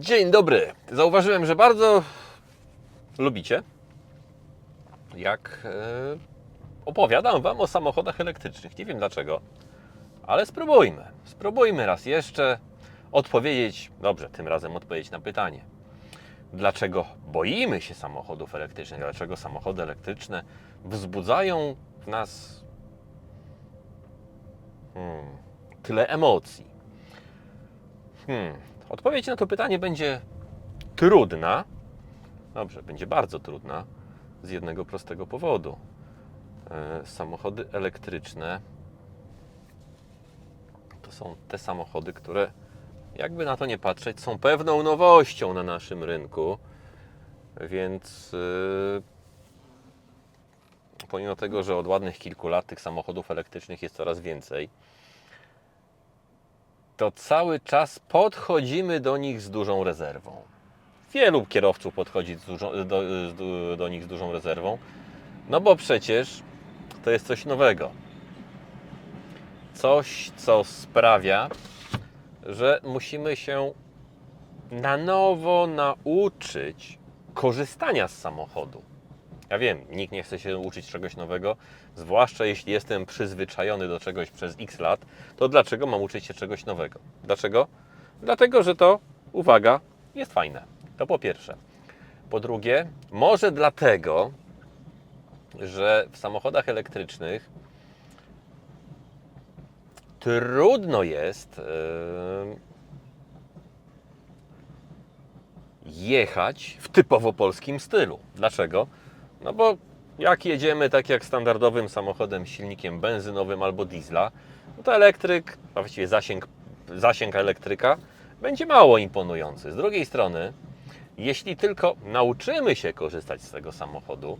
Dzień dobry. Zauważyłem, że bardzo lubicie, jak e, opowiadam Wam o samochodach elektrycznych. Nie wiem dlaczego, ale spróbujmy. Spróbujmy raz jeszcze odpowiedzieć, dobrze, tym razem odpowiedzieć na pytanie. Dlaczego boimy się samochodów elektrycznych? Dlaczego samochody elektryczne wzbudzają w nas hmm, tyle emocji? Hmm. Odpowiedź na to pytanie będzie trudna. Dobrze, będzie bardzo trudna z jednego prostego powodu. E, Samochody elektryczne to są te samochody, które, jakby na to nie patrzeć, są pewną nowością na naszym rynku. Więc yy, pomimo tego, że od ładnych kilku lat tych samochodów elektrycznych jest coraz więcej, to cały czas podchodzimy do nich z dużą rezerwą. Wielu kierowców podchodzi do, do nich z dużą rezerwą, no bo przecież to jest coś nowego. Coś, co sprawia, że musimy się na nowo nauczyć korzystania z samochodu. Ja wiem, nikt nie chce się uczyć czegoś nowego, zwłaszcza jeśli jestem przyzwyczajony do czegoś przez x lat, to dlaczego mam uczyć się czegoś nowego? Dlaczego? Dlatego, że to, uwaga, jest fajne. To po pierwsze. Po drugie, może dlatego, że w samochodach elektrycznych trudno jest yy, jechać w typowo polskim stylu. Dlaczego? No bo jak jedziemy tak jak standardowym samochodem silnikiem benzynowym albo diesla, no to elektryk, a właściwie zasięg, zasięg elektryka będzie mało imponujący. Z drugiej strony, jeśli tylko nauczymy się korzystać z tego samochodu,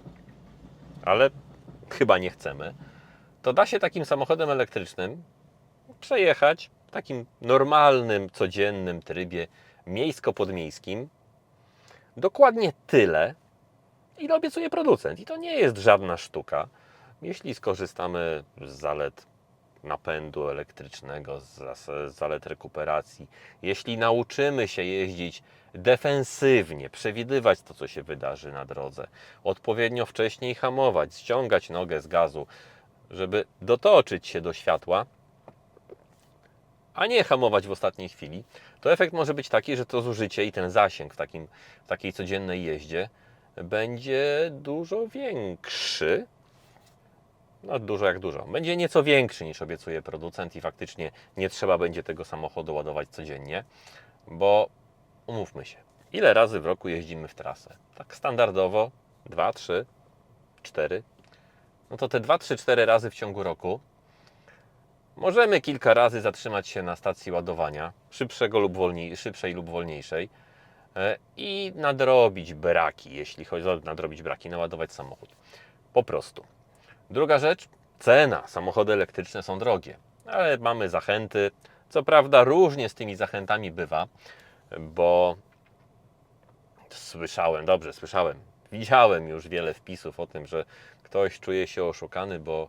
ale chyba nie chcemy, to da się takim samochodem elektrycznym przejechać w takim normalnym, codziennym trybie miejsko-podmiejskim dokładnie tyle, ile obiecuje producent. I to nie jest żadna sztuka. Jeśli skorzystamy z zalet napędu elektrycznego, z zalet rekuperacji, jeśli nauczymy się jeździć defensywnie, przewidywać to, co się wydarzy na drodze, odpowiednio wcześniej hamować, ściągać nogę z gazu, żeby dotoczyć się do światła, a nie hamować w ostatniej chwili, to efekt może być taki, że to zużycie i ten zasięg w, takim, w takiej codziennej jeździe będzie dużo większy. No dużo jak dużo. Będzie nieco większy niż obiecuje producent i faktycznie nie trzeba będzie tego samochodu ładować codziennie, bo umówmy się, ile razy w roku jeździmy w trasę? Tak standardowo 2, 3, 4. No to te 2, 3, 4 razy w ciągu roku Możemy kilka razy zatrzymać się na stacji ładowania, szybszego lub wolniej, szybszej lub wolniejszej, i nadrobić braki, jeśli chodzi o nadrobić braki, naładować samochód. Po prostu. Druga rzecz, cena. Samochody elektryczne są drogie, ale mamy zachęty. Co prawda, różnie z tymi zachętami bywa, bo słyszałem, dobrze, słyszałem, widziałem już wiele wpisów o tym, że ktoś czuje się oszukany, bo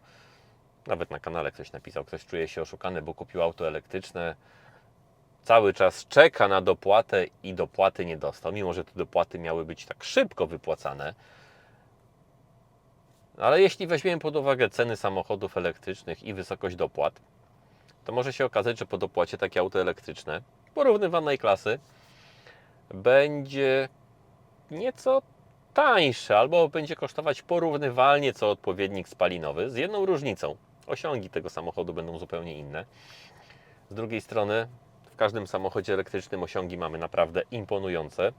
nawet na kanale ktoś napisał, ktoś czuje się oszukany, bo kupił auto elektryczne, cały czas czeka na dopłatę i dopłaty nie dostał, mimo że te dopłaty miały być tak szybko wypłacane. Ale jeśli weźmiemy pod uwagę ceny samochodów elektrycznych i wysokość dopłat, to może się okazać, że po dopłacie takie auto elektryczne porównywanej klasy będzie nieco tańsze albo będzie kosztować porównywalnie co odpowiednik spalinowy, z jedną różnicą. Osiągi tego samochodu będą zupełnie inne. Z drugiej strony, w każdym samochodzie elektrycznym osiągi mamy naprawdę imponujące.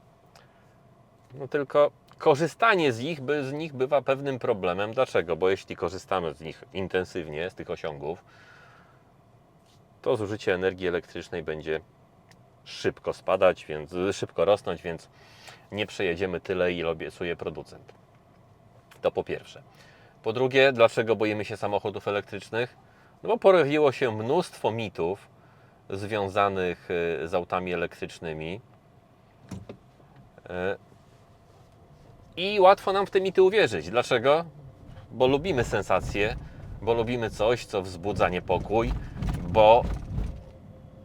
No tylko korzystanie z nich, by- z nich bywa pewnym problemem. Dlaczego? Bo jeśli korzystamy z nich intensywnie, z tych osiągów, to zużycie energii elektrycznej będzie szybko spadać, więc szybko rosnąć, więc nie przejedziemy tyle, ile obiecuje producent. To po pierwsze. Po drugie, dlaczego boimy się samochodów elektrycznych? No bo pojawiło się mnóstwo mitów związanych y, z autami elektrycznymi. Y, I łatwo nam w te mity uwierzyć. Dlaczego? Bo lubimy sensacje, bo lubimy coś, co wzbudza niepokój, bo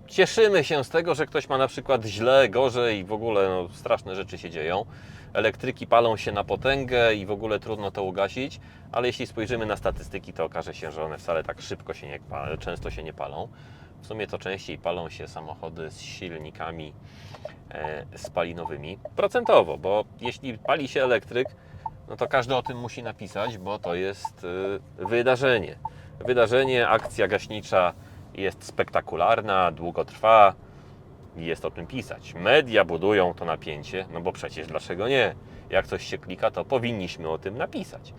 cieszymy się z tego, że ktoś ma na przykład źle, gorzej, w ogóle no, straszne rzeczy się dzieją. Elektryki palą się na potęgę i w ogóle trudno to ugasić, ale jeśli spojrzymy na statystyki, to okaże się, że one wcale tak szybko się nie często się nie palą. W sumie to częściej palą się samochody z silnikami e, spalinowymi. Procentowo, bo jeśli pali się elektryk, no to każdy o tym musi napisać, bo to jest e, wydarzenie. Wydarzenie, akcja gaśnicza jest spektakularna, długo trwa i jest o tym pisać. Media budują to napięcie, no bo przecież dlaczego nie? Jak coś się klika, to powinniśmy o tym napisać.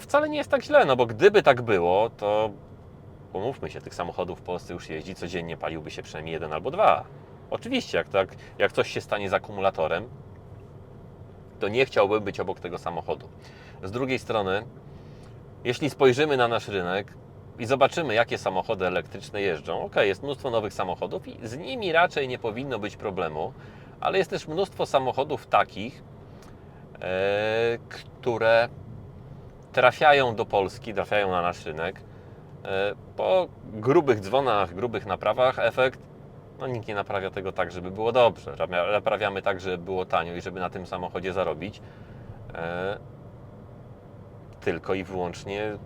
Wcale nie jest tak źle, no bo gdyby tak było, to umówmy się, tych samochodów w Polsce już jeździ, codziennie paliłby się przynajmniej jeden albo dwa. Oczywiście, jak, tak, jak coś się stanie z akumulatorem, to nie chciałbym być obok tego samochodu. Z drugiej strony, jeśli spojrzymy na nasz rynek i zobaczymy, jakie samochody elektryczne jeżdżą, ok, jest mnóstwo nowych samochodów i z nimi raczej nie powinno być problemu, ale jest też mnóstwo samochodów takich, e, które trafiają do Polski, trafiają na nasz rynek. E, po grubych dzwonach, grubych naprawach efekt, no nikt nie naprawia tego tak, żeby było dobrze. Naprawia- Naprawiamy tak, żeby było tanio i żeby na tym samochodzie zarobić. E, tylko i wyłącznie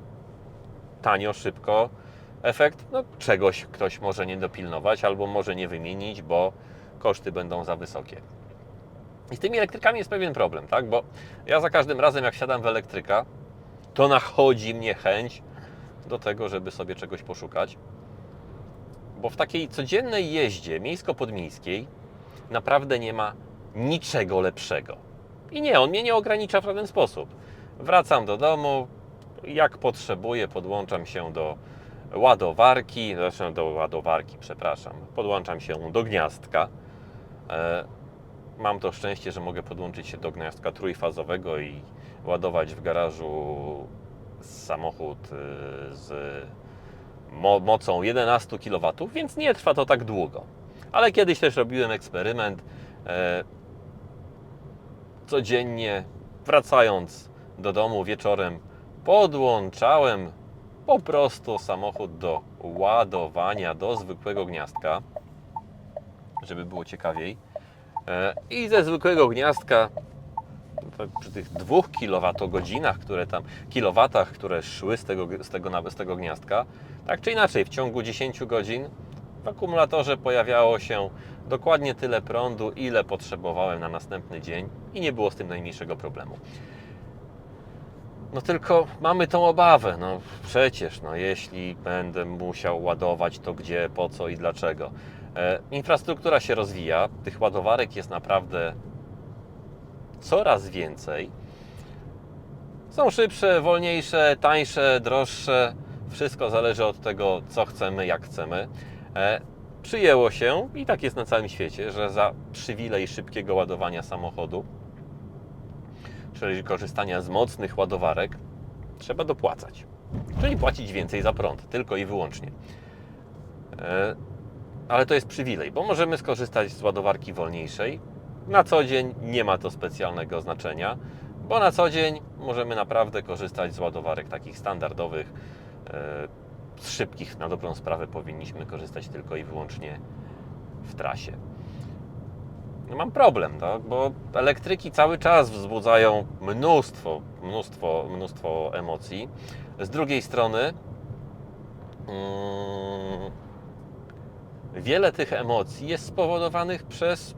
tanio, szybko. Efekt, no czegoś ktoś może nie dopilnować albo może nie wymienić, bo koszty będą za wysokie. I z tymi elektrykami jest pewien problem, tak? Bo ja za każdym razem, jak wsiadam w elektryka, to nachodzi mnie chęć do tego, żeby sobie czegoś poszukać. Bo w takiej codziennej jeździe miejsko-podmiejskiej naprawdę nie ma niczego lepszego. I nie, on mnie nie ogranicza w żaden sposób. Wracam do domu, jak potrzebuję, podłączam się do ładowarki, znaczy do ładowarki, przepraszam, podłączam się do gniazdka. E, Mam to szczęście, że mogę podłączyć się do gniazdka trójfazowego i ładować w garażu samochód y, z mo- mocą 11 kW, więc nie trwa to tak długo. Ale kiedyś też robiłem eksperyment. E, codziennie wracając do domu wieczorem, podłączałem po prostu samochód do ładowania do zwykłego gniazdka, żeby było ciekawiej. E, I ze zwykłego gniazdka przy tych dwóch kilowatogodzinach, które tam, kilowatach, które szły z tego, z, tego, z tego gniazdka, tak czy inaczej, w ciągu 10 godzin w akumulatorze pojawiało się dokładnie tyle prądu, ile potrzebowałem na następny dzień i nie było z tym najmniejszego problemu. No tylko mamy tą obawę, no przecież, no jeśli będę musiał ładować, to gdzie, po co i dlaczego. E, infrastruktura się rozwija, tych ładowarek jest naprawdę coraz więcej. Są szybsze, wolniejsze, tańsze, droższe. Wszystko zależy od tego, co chcemy, jak chcemy. E, przyjęło się, i tak jest na całym świecie, że za przywilej szybkiego ładowania samochodu, czyli korzystania z mocnych ładowarek, trzeba dopłacać. Czyli płacić więcej za prąd, tylko i wyłącznie. E, ale to jest przywilej, bo możemy skorzystać z ładowarki wolniejszej. Na co dzień nie ma to specjalnego znaczenia, bo na co dzień możemy naprawdę korzystać z ładowarek takich standardowych. e, Z szybkich na dobrą sprawę powinniśmy korzystać tylko i wyłącznie w trasie. No mam problem, tak? bo elektryki cały czas wzbudzają mnóstwo, mnóstwo, mnóstwo emocji. Z drugiej strony, mm, wiele tych emocji jest spowodowanych przez,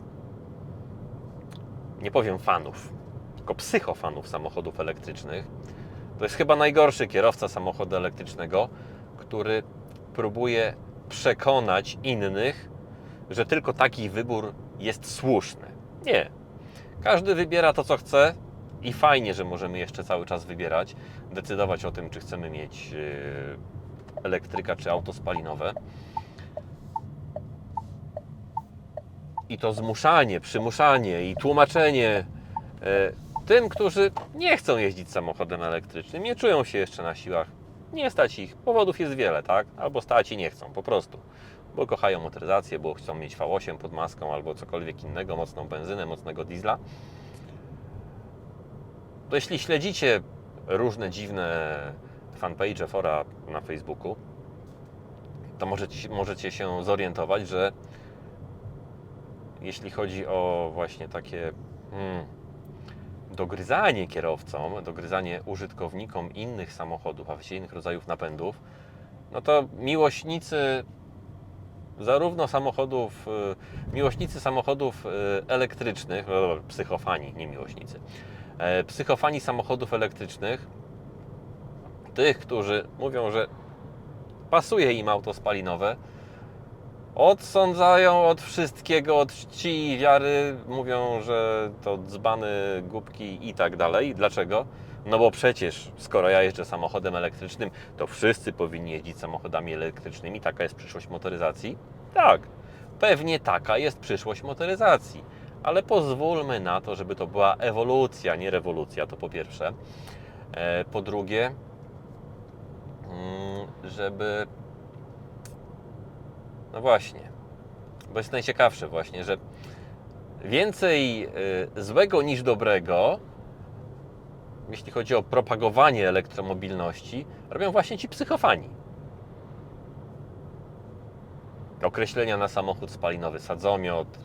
nie powiem fanów, tylko psychofanów samochodów elektrycznych. To jest chyba najgorszy kierowca samochodu elektrycznego, który próbuje przekonać innych, że tylko taki wybór jest słuszny. Nie. Każdy wybiera to, co chce i fajnie, że możemy jeszcze cały czas wybierać, decydować o tym, czy chcemy mieć yy, elektryka, czy auto spalinowe. I to zmuszanie, przymuszanie i tłumaczenie e, tym, którzy nie chcą jeździć samochodem elektrycznym, nie czują się jeszcze na siłach, nie stać ich. Powodów jest wiele, tak? Albo stać i nie chcą, po prostu. Bo kochają motoryzację, bo chcą mieć V8 pod maską albo cokolwiek innego, mocną benzynę, mocnego diesla. To jeśli śledzicie różne dziwne fanpage fora na Facebooku, to możecie, możecie się zorientować, że jeśli chodzi o właśnie takie hmm, dogryzanie kierowcom, dogryzanie użytkownikom innych samochodów, a właściwie innych rodzajów napędów, no to miłośnicy zarówno samochodów, y, miłośnicy samochodów y, elektrycznych, no psychofani, nie miłośnicy, e, psychofani samochodów elektrycznych, tych, którzy mówią, że pasuje im auto spalinowe, odsądzają od wszystkiego, od czci i wiary, mówią, że to dzbany, głupki i tak dalej. Dlaczego? No bo przecież, skoro ja jeżdżę samochodem elektrycznym, to wszyscy powinni jeździć samochodami elektrycznymi. Taka jest przyszłość motoryzacji? Tak, pewnie taka jest przyszłość motoryzacji. Ale pozwólmy na to, żeby to była ewolucja, nie rewolucja, to po pierwsze. E, Po drugie, mm, żeby. No właśnie, bo jest najciekawsze, właśnie, że więcej y, złego niż dobrego jeśli chodzi o propagowanie elektromobilności, robią właśnie ci psychofani. Określenia na samochód spalinowy, sadzomiot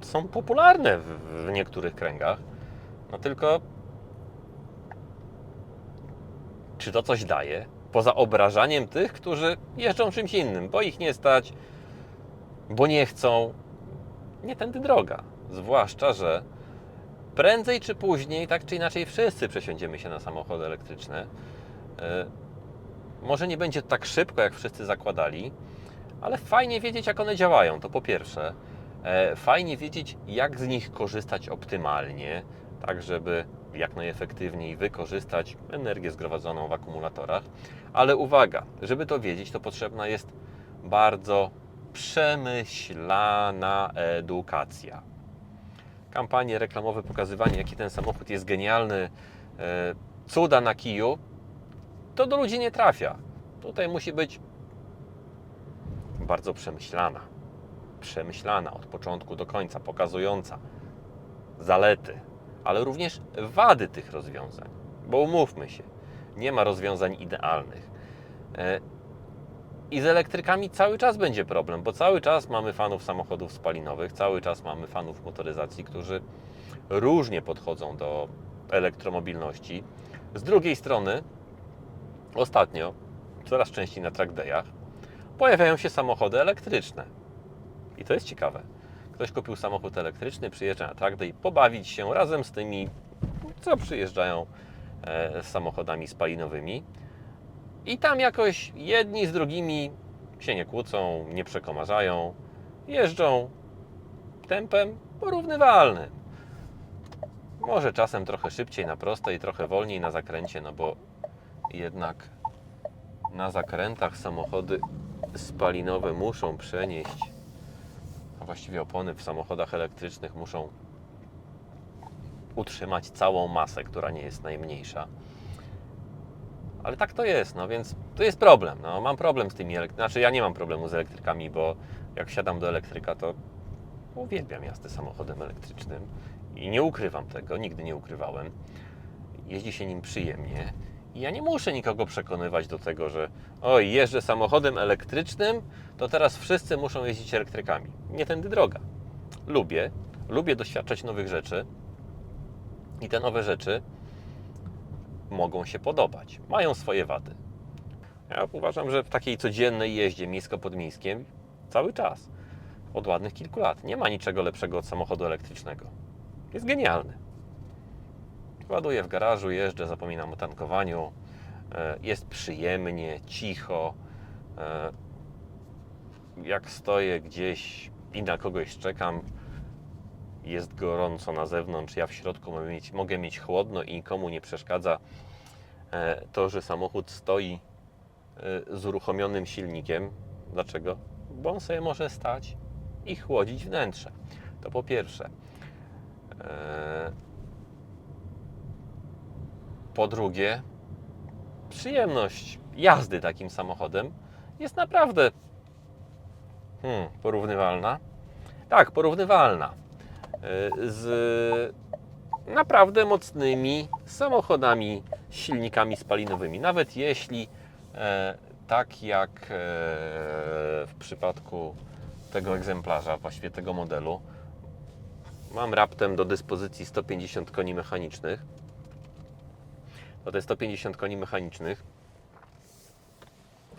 są popularne w, w niektórych kręgach. No tylko czy to coś daje? Poza obrażaniem tych, którzy jeżdżą czymś innym, bo ich nie stać, bo nie chcą. Nie tędy droga. Zwłaszcza, że prędzej czy później, tak czy inaczej, wszyscy przesiądziemy się na samochody elektryczne. E, Może nie będzie to tak szybko, jak wszyscy zakładali, ale fajnie wiedzieć, jak one działają, to po pierwsze. E, Fajnie wiedzieć, jak z nich korzystać optymalnie, tak żeby jak najefektywniej wykorzystać energię zgromadzoną w akumulatorach. Ale uwaga, żeby to wiedzieć, to potrzebna jest bardzo przemyślana edukacja kampanie reklamowe, pokazywanie, jaki ten samochód jest genialny, e, cuda na kiju, to do ludzi nie trafia. Tutaj musi być bardzo przemyślana. Przemyślana od początku do końca, pokazująca zalety, ale również wady tych rozwiązań. Bo umówmy się, nie ma rozwiązań idealnych. E, I z elektrykami cały czas będzie problem, bo cały czas mamy fanów samochodów spalinowych, cały czas mamy fanów motoryzacji, którzy różnie podchodzą do elektromobilności. Z drugiej strony, ostatnio, coraz częściej na track dayach, pojawiają się samochody elektryczne. I to jest ciekawe. Ktoś kupił samochód elektryczny, przyjeżdża na track day, pobawić się razem z tymi, co przyjeżdżają e, z samochodami spalinowymi. I tam jakoś jedni z drugimi się nie kłócą, nie przekomarzają, jeżdżą tempem porównywalnym. Może czasem trochę szybciej na prostej, trochę wolniej na zakręcie, no bo jednak na zakrętach samochody spalinowe muszą przenieść, właściwie opony w samochodach elektrycznych muszą utrzymać całą masę, która nie jest najmniejsza. Ale tak to jest, no więc to jest problem. No, mam problem z tymi elektrykami. Znaczy, ja nie mam problemu z elektrykami, bo jak siadam do elektryka, to uwielbiam jazdę samochodem elektrycznym i nie ukrywam tego, nigdy nie ukrywałem. Jeździ się nim przyjemnie i ja nie muszę nikogo przekonywać do tego, że oj, jeżdżę samochodem elektrycznym, to teraz wszyscy muszą jeździć elektrykami. Nie tędy droga. Lubię, lubię doświadczać nowych rzeczy i te nowe rzeczy mogą się podobać. Mają swoje wady. Ja uważam, że w takiej codziennej jeździe miejsko-podmiejskiej cały czas, od ładnych kilku lat, nie ma niczego lepszego od samochodu elektrycznego. Jest genialny. Ładuję w garażu, jeżdżę, zapominam o tankowaniu. e, Jest przyjemnie, cicho. e, Jak stoję gdzieś i na kogoś czekam, jest gorąco na zewnątrz, ja w środku mogę mieć, mogę mieć chłodno i nikomu nie przeszkadza e, to, że samochód stoi z uruchomionym silnikiem. Dlaczego? Bo on sobie może stać i chłodzić wnętrze. To po pierwsze. Po drugie, przyjemność jazdy takim samochodem jest naprawdę hmm, porównywalna. Tak, porównywalna y, z naprawdę mocnymi samochodami silnikami spalinowymi. Nawet jeśli e, tak jak e, w przypadku tego egzemplarza, właściwie tego modelu, mam raptem do dyspozycji 150 koni mechanicznych. To te 150 koni mechanicznych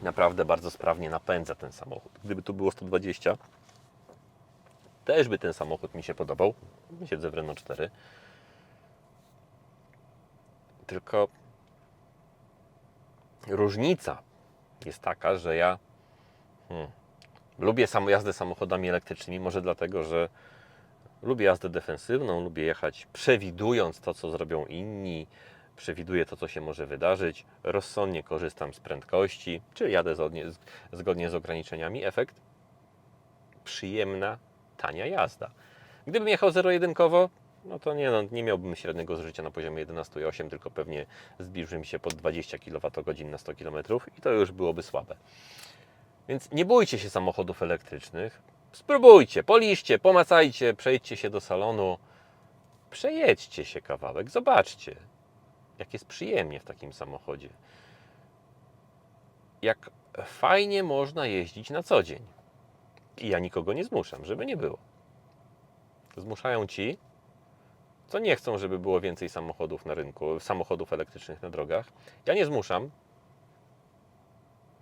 naprawdę bardzo sprawnie napędza ten samochód. Gdyby tu było 120, też by ten samochód mi się podobał. Siedzę w Renault 4. Tylko różnica jest taka, że ja hmm, lubię samo jazdę samochodami elektrycznymi, może dlatego, że lubię jazdę defensywną, lubię jechać przewidując to, co zrobią inni, przewiduję to, co się może wydarzyć, rozsądnie korzystam z prędkości, czyli jadę zgodnie, z ograniczeniami. Efekt przyjemna, tania jazda. Gdybym jechał zero-jedynkowo, no to nie, no, nie miałbym średniego zużycia na poziomie 11,8, tylko pewnie zbliżyłbym się pod 20 kWh na 100 km i to już byłoby słabe. Więc nie bójcie się samochodów elektrycznych. Spróbujcie, poliszcie, pomacajcie, przejdźcie się do salonu, przejedźcie się kawałek, zobaczcie, jak jest przyjemnie w takim samochodzie. Jak fajnie można jeździć na co dzień. I ja nikogo nie zmuszam, żeby nie było. Zmuszają ci, co nie chcą, żeby było więcej samochodów na rynku, samochodów elektrycznych na drogach. Ja nie zmuszam,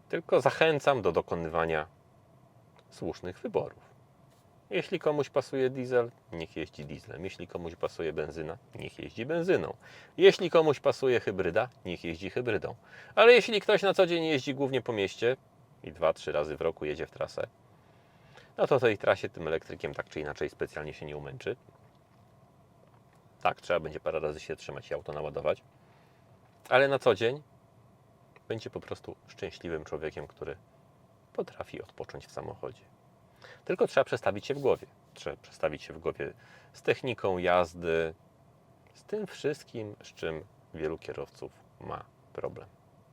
tylko zachęcam do dokonywania słusznych wyborów. Jeśli komuś pasuje diesel, niech jeździ dieslem. Jeśli komuś pasuje benzyna, niech jeździ benzyną. Jeśli komuś pasuje hybryda, niech jeździ hybrydą. Ale jeśli ktoś na co dzień jeździ głównie po mieście i dwa, trzy razy w roku jedzie w trasę, no to tej trasie tym elektrykiem tak czy inaczej specjalnie się nie umęczy. Tak, trzeba będzie parę razy się trzymać i auto naładować. Ale na co dzień będzie po prostu szczęśliwym człowiekiem, który potrafi odpocząć w samochodzie. Tylko trzeba przestawić się w głowie. Trzeba przestawić się w głowie z techniką jazdy, z tym wszystkim, z czym wielu kierowców ma problem.